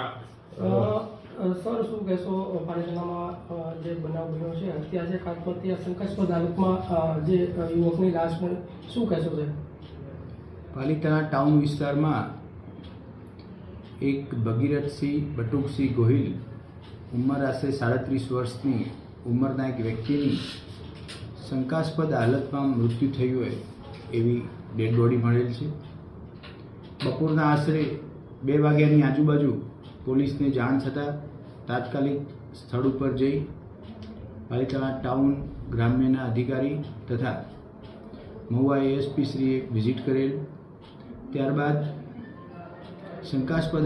અ, sir શું કહેશો? પાલિતાણામાં જે બનાવ બન્યો છે હત્યા છે આત્મહત્યા શંકાસ્પદ હાલતમાં જે યુવકની લાશ પણ શું કહેશો છે પાલિતાણા ટાઉન વિસ્તારમાં એક ભગીરથસિંહ બટુકસિંહ ગોહિલ ઉંમર આશરે સાડત્રીસ વર્ષની ઉંમરના એક વ્યક્તિની શંકાસ્પદ હાલતમાં મૃત્યુ થયું હોય એવી ડેડ બોડી મળેલ છે. બપોરના આશરે બે વાગ્યાની આજુબાજુ પોલીસને જાણ થતાં તાત્કાલિક સ્થળ ઉપર જઈ પાલિતાણા ટાઉન ગ્રામ્યના અધિકારી તથા મહુવા એએસપી શ્રીએ વિઝિટ કરેલ. ત્યારબાદ શંકાસ્પદ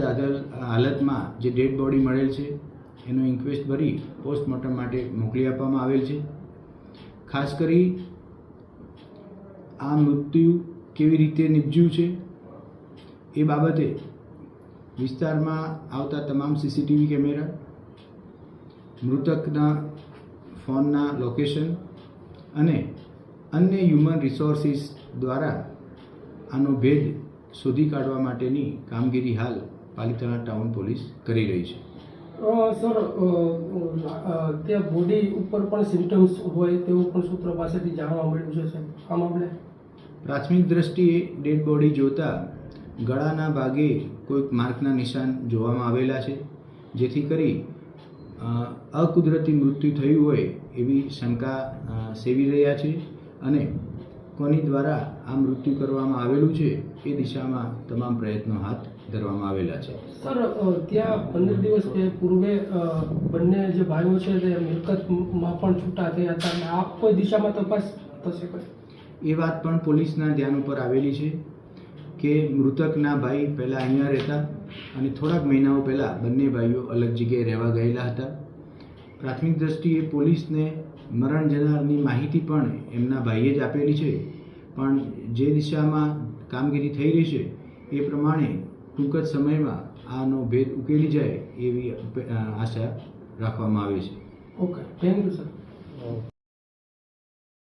હાલતમાં જે ડેડ બોડી મળેલ છે, એનો ઇન્ક્વેસ્ટ ભરી પોસ્ટમોર્ટમ માટે મોકલી આપવામાં આવેલ છે. ખાસ કરી આ મૃત્યુ કેવી રીતે નિપજ્યું છે, એ બાબતે વિસ્તારમાં આવતા તમામ સીસીટીવી કેમેરા મૃતકના ફોનના લોકેશન અને અન્ય હ્યુમન રિસોર્સિસ દ્વારા આનો ભેદ શોધી કાઢવા માટેની કામગીરી હાલ પાલિતાણા ટાઉન પોલીસ કરી રહી છે. સર ત્યાં બોડી ઉપર પણ સિમ્ટમ્સ હોય તેવું પણ સૂત્રો પાસેથી જાણવા મળ્યું છે આ મામલે? પ્રાથમિક દ્રષ્ટિએ ડેડ બોડી જોતા ગળાના ભાગે કોઈક માર્કના નિશાન જોવામાં આવેલા છે જેથી કરી અકુદરતી મૃત્યુ થયું હોય એવી શંકા સેવી રહ્યા છે અને કોની દ્વારા આ મૃત્યુ કરવામાં આવેલું છે એ દિશામાં તમામ પ્રયત્નો હાથ ધરવામાં આવેલા છે. સર ત્યાં પંદર દિવસ પૂર્વે બંને જે ભાઈઓ છે તે મિલકતમાં પણ છૂટા થયા હતા. આ કોઈ દિશામાં તપાસ થશે એ વાત પણ પોલીસના ધ્યાન ઉપર આવેલી છે. કે મૃતકના ભાઈ પહેલાં અહીંયા રહેતા અને થોડાક મહિનાઓ પહેલાં બંને ભાઈઓ અલગ જગ્યાએ રહેવા ગયેલા હતા. પ્રાથમિક દ્રષ્ટિએ પોલીસને મરણ જનારની માહિતી પણ એમના ભાઈએ જ આપેલી છે. પણ જે દિશામાં કામગીરી થઈ રહી છે એ પ્રમાણે ટૂંક જ સમયમાં આનો ભેદ ઉકેલી જાય એવી આશા રાખવામાં આવે છે. ઓકે. Thank you sir.